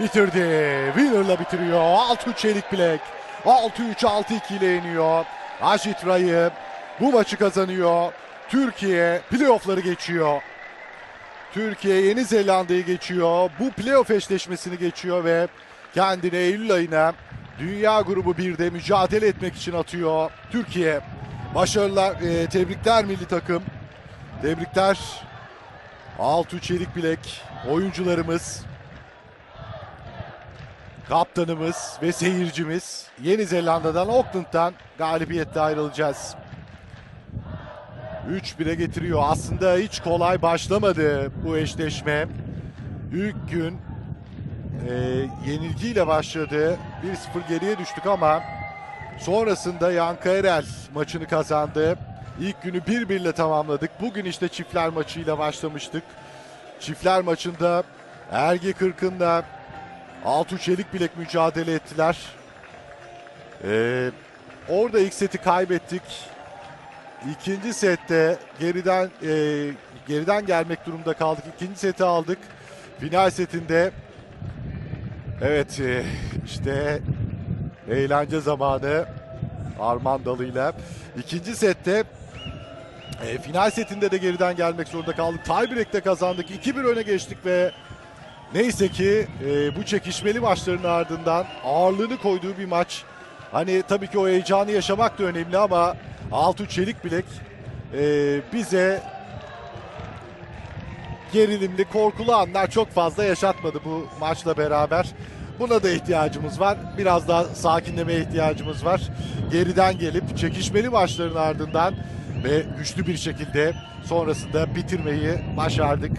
Bitirdi. Winner'la bitiriyor. 6-3 çelik bilek. 6-3 6-2 ile yeniyor. Ajit Ray'ı bu maçı kazanıyor. Türkiye playoff'ları geçiyor. Türkiye Yeni Zelanda'yı geçiyor. Bu playoff eşleşmesini geçiyor ve kendini Eylül ayına Dünya Grubu 1'de mücadele etmek için atıyor. Türkiye başarılar, e, tebrikler milli takım. Tebrikler. Altı çelik bilek oyuncularımız, kaptanımız ve seyircimiz Yeni Zelanda'dan Auckland'dan galibiyetle ayrılacağız. 3-1'e getiriyor. Aslında hiç kolay başlamadı bu eşleşme. İlk gün e, yenilgiyle başladı. 1-0 geriye düştük ama sonrasında Yanka Erel maçını kazandı. İlk günü 1-1 ile tamamladık. Bugün işte çiftler maçıyla başlamıştık. Çiftler maçında Erge Kırkın'la Altu Çelik Bilek mücadele ettiler. Ee, orada ilk seti kaybettik. İkinci sette geriden e, geriden gelmek durumunda kaldık. İkinci seti aldık. Final setinde evet e, işte eğlence zamanı Arman Dalı'yla. İkinci sette e, final setinde de geriden gelmek zorunda kaldık. Tiebreak'te kazandık. 2-1 öne geçtik ve neyse ki e, bu çekişmeli maçların ardından ağırlığını koyduğu bir maç. Hani tabii ki o heyecanı yaşamak da önemli ama Altu Çelik Bilek e, bize gerilimli, korkulu anlar çok fazla yaşatmadı bu maçla beraber. Buna da ihtiyacımız var. Biraz daha sakinlemeye ihtiyacımız var. Geriden gelip çekişmeli maçların ardından ve güçlü bir şekilde sonrasında bitirmeyi başardık.